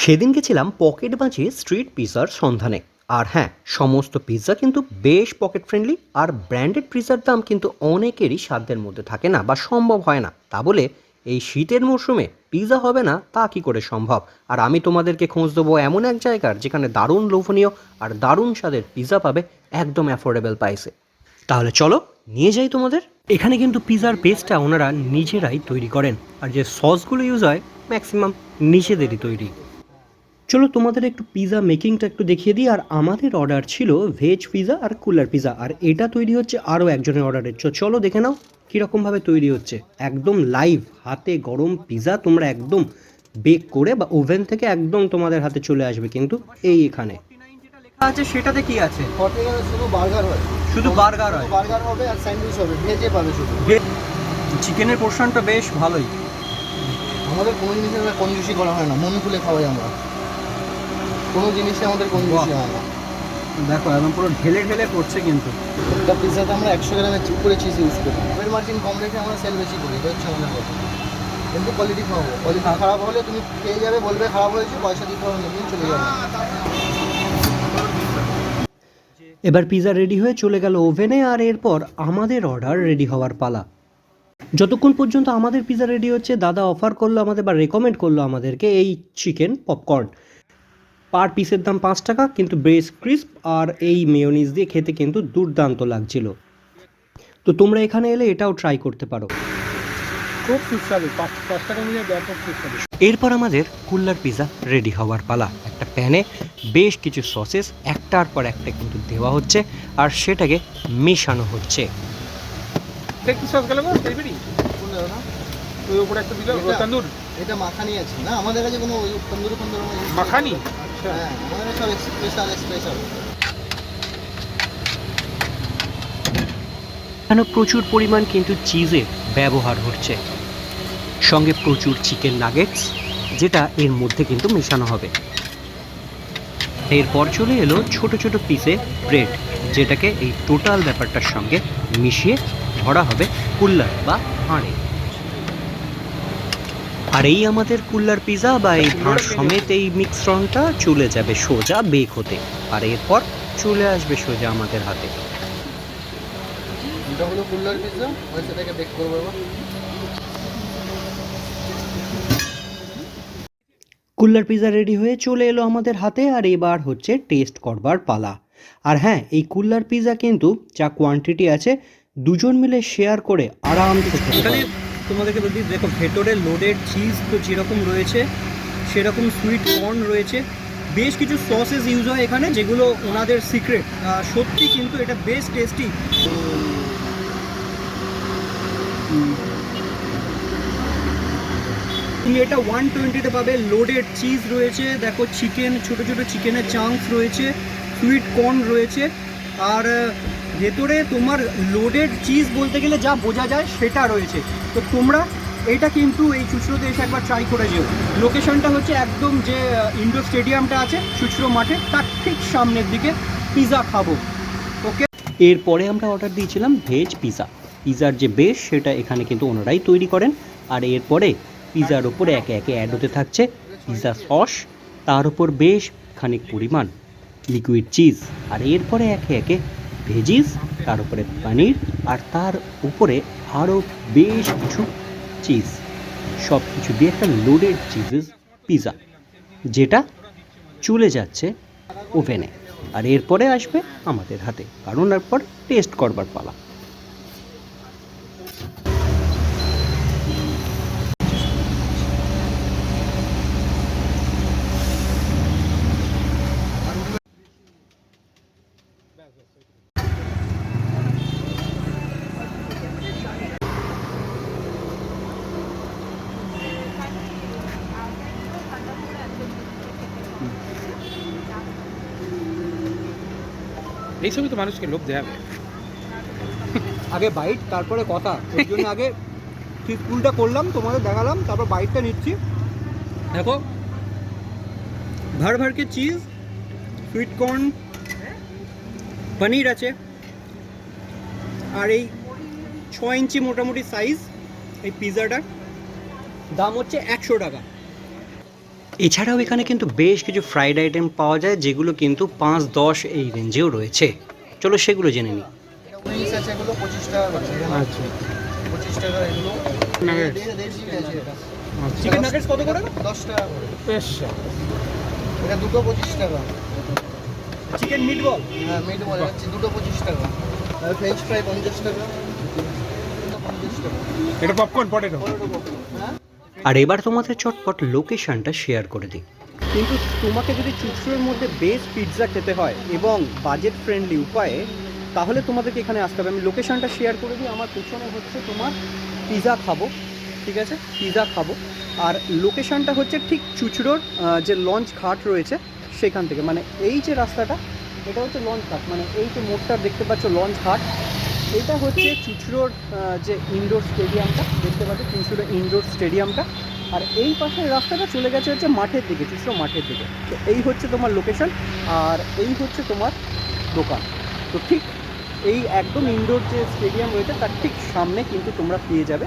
সেদিন গেছিলাম পকেট বাঁচিয়ে স্ট্রিট পিৎজার সন্ধানে। আর হ্যাঁ সমস্ত পিৎজা কিন্তু বেশ পকেট ফ্রেন্ডলি আর ব্র্যান্ডেড পিৎজার দাম কিন্তু অনেকেরই সাধ্যের মধ্যে থাকে না বা সম্ভব হয় না। তা বলে এই শীতের মরশুমে পিৎজা হবে না, তা কি করে সম্ভব? আর আমি তোমাদেরকে খোঁজ দেবো এমন এক জায়গার যেখানে দারুণ লোভনীয় আর দারুণ স্বাদের পিৎজা পাবে একদম অ্যাফোর্ডেবল প্রাইসে। তাহলে চলো, নিয়ে যাই তোমাদের। এখানে কিন্তু পিৎজার পেস্টটা ওনারা নিজেরাই তৈরি করেন। আর যে সসগুলো ইউজ হয়, ম্যাক্সিমাম নিজেদেরই তৈরি। চলো তোমাদের একটু পিজা মেকিংটা একটু দেখিয়ে দিই। আর আমাদের অর্ডার ছিল ভেজ পিৎজা আর কুলার পিৎজা আর এটা তৈরি হচ্ছে আরও একজনের অর্ডারের চো চলো দেখে নাও কীরকমভাবে তৈরি হচ্ছে। একদম লাইভ হাতে গরম পিৎজা তোমরা একদম বেক করে বা ওভেন থেকে একদম তোমাদের হাতে চলে আসবে কিন্তু এই এখানে। লেখা আছে সেটাতে কি আছে? শুধু বার্গার হয়। শুধু বার্গার হয়? বার্গার হবে আর স্যান্ডউইচ হবে। ভেজে পাবে শুধু। চিকেনের পোর্শনটা বেশ ভালোই। আমাদের কোনো জিনিসে কঞ্জুসি করা হয় না। মন খুলে খাওয়াই আমরা। কোনো জিনিসে আমাদের কঞ্জুসি হয় না। দেখো একদম পুরো ঢেলে ঢেলে করছে কিন্তু। একটা পিৎজাতে আমরা একশো গ্রামের চিপ করে চিজ ইউজ করি। ওয়েল মার্জিন কম রেখে আমরা সেল বেশি করি এটা হচ্ছে আমাদের কথা। কিন্তু কোয়ালিটি খাওয়াবো কোয়ালিটি খারাপ হলে তুমি পেয়ে যাবে বলবে খারাপ হয়েছে পয়সা দিতে হবে না তুমি চলে যাবে। এবার পিৎজা রেডি হয়ে চলে গেল ওভেনে আর এরপর আমাদের অর্ডার রেডি হওয়ার পালা। যতক্ষণ পর্যন্ত আমাদের পিৎজা রেডি হচ্ছে দাদা অফার করল আমাদের বা রেকমেন্ড করল আমাদেরকে এই চিকেন পপকর্ন পার পিসের দাম পাঁচ টাকা কিন্তু ব্রেস ক্রিস্প আর এই মেয়োনিজ দিয়ে খেতে কিন্তু দুর্দান্ত লাগছিল। তো তোমরা এখানে এলে এটাও ট্রাই করতে পারো। খুব সুস্বাদু পাঁচ পাঁচ টাকা ব্যাপক সুস্বাদু। এরপর আমাদের কুল্লার পিৎজা রেডি হওয়ার পালা। একটা প্যানে বেশ কিছু সসেস একটার পর একটা কিন্তু দেওয়া হচ্ছে আর সেটাকে মেশানো হচ্ছে। একটু সস গেলে পেরি বললে না। ওই উপরে একটা দিল তন্দুর। এটা মাখানি আছে। না আমাদের কাছে কোনো ওই তন্দুরি। মাখানি? এখানে প্রচুর পরিমাণ কিন্তু চিজের ব্যবহার হচ্ছে? সঙ্গে প্রচুর চিকেন নাগেটস যেটা এর মধ্যে কিন্তু মেশানো হবে। এরপর চলে এলো ছোট ছোট পিসে ব্রেড যেটাকে এই টোটাল ব্যাপারটার সঙ্গে মিশিয়ে ভরা হবে কুল্লার বা হাঁড়ে আর এই আমাদের কুল্লার পিজা বা এই ভাঁড় সমেত এই মিক্সরনটা চলে যাবে সোজা বেক হতে। আর এরপর চলে আসবে সোজা আমাদের হাতে। এটা হলো কুল্লার পিৎজা আমি সেটাকে বেক করব কুল্লার পিৎজা রেডি হয়ে চলে এলো আমাদের হাতে আর এবার হচ্ছে টেস্ট করবার পালা। আর হ্যাঁ এই কুল্লার পিজা কিন্তু যা কোয়ান্টিটি আছে দুজন মিলে শেয়ার করে আরামসে খেতে তোমাদেরকে বলি দেখো ভেতরে লোডেড চিজ তো যেরকম রয়েছে, সেরকম সুইট কর্ন রয়েছে। বেশ কিছু সসেস ইউজ হয় এখানে, যেগুলো ওনাদের সিক্রেট সত্যি কিন্তু এটা বেশ টেস্টি তুমি এটা ওয়ান টোয়েন্টিতে পাবে লোডেড চিজ রয়েছে, দেখো চিকেন ছোট ছোট চিকেনের চাংস রয়েছে সুইট কর্ন রয়েছে। আর ভেতরে তোমার লোডেড চিজ বলতে গেলে যা বোঝা যায় সেটা রয়েছে। তো তোমরা এটা কিন্তু এই চুচড়োতে এসে একবার ট্রাই করে যেও। লোকেশনটা হচ্ছে একদম যে ইন্ডোর স্টেডিয়ামটা আছে চুচড়ো মাঠে, তার ঠিক সামনের দিকে পিৎজা খাব। ওকে এরপরে আমরা অর্ডার দিয়েছিলাম ভেজ পিৎজা পিৎজার যে বেশ সেটা এখানে কিন্তু ওনারাই তৈরি করেন। আর এরপরে পিৎজার ওপরে একে একে অ্যাড হতে থাকছে পিৎজা সস তার উপর বেশ খানিক পরিমাণ লিকুইড চিজ আর এরপরে একে একে ভেজিস, তার উপরে পানির, আর তার উপরে আরও বেশ কিছু চিজ সব কিছু দিয়ে একটা লোডেড চিজেস পিৎজা যেটা চলে যাচ্ছে ওভেনে আর এরপরে আসবে আমাদের হাতে, কারণ এরপর টেস্ট করবার পালা। এই সবই তো মানুষকে লোভ দেখাবে আগে বাইট তারপরে কথা। ওই জন্য আগে স্কুলটা করলাম তোমাদের দেখালাম তারপর বাইটটা নিচ্ছি। দেখো ভার ভারকে চিজ সুইট কর্ন পনির আছে। আর এই ছ ইঞ্চি মোটামুটি সাইজ এই পিৎজাটার দাম হচ্ছে একশো টাকা। এছাড়াও এখানে কিন্তু বেশ কিছু ফ্রাইড আইটেম পাওয়া যায় যেগুলো কিন্তু পাঁচ দশ এই রেঞ্জেও রয়েছে। চলো সেগুলো জেনে নিই। উইংস আছে এগুলো পঁচিশ টাকা আচ্ছা। চিকেন নাগেটস কত করে? টাকা করে বেশ এটা দুটো পঁচিশ টাকা। চিকেন মিট বল হ্যাঁ মিট বল দুটো পঁচিশ টাকা। আর ফ্রেঞ্চ ফ্রাই পঞ্চাশ টাকা। এটা পপকর্ন পটেটো হ্যাঁ? আর এবার তোমাদের চটপট লোকেশনটা শেয়ার করে দিই। কিন্তু তোমাকে যদি চুচড়োর মধ্যে বেস্ট পিৎজা খেতে হয় এবং বাজেট ফ্রেন্ডলি উপায়ে, তাহলে তোমাদেরকে এখানে আসতে হবে। আমি লোকেশনটা শেয়ার করে দিই। আমার পেছনে হচ্ছে তোমার পিৎজা খাব, ঠিক আছে? পিৎজা খাব। আর লোকেশনটা হচ্ছে ঠিক চুচড়োর যে লঞ্চ ঘাট রয়েছে সেখান থেকে। মানে এই যে রাস্তাটা, এটা হচ্ছে লঞ্চ ঘাট। মানে এই যে মোড়টা দেখতে পাচ্ছ লঞ্চ ঘাট। এটা হচ্ছে চুচড়োর যে ইনডোর স্টেডিয়ামটা দেখতে পাচ্ছি চুচড়ো ইনডোর স্টেডিয়ামটা আর এই পাশের রাস্তাটা চলে গেছে হচ্ছে মাঠের দিকে চুচড়ো মাঠের দিকে। তো এই হচ্ছে তোমার লোকেশন আর এই হচ্ছে তোমার দোকান। তো ঠিক এই একদম ইনডোর যে স্টেডিয়াম রয়েছে, তার ঠিক সামনে কিন্তু তোমরা পেয়ে যাবে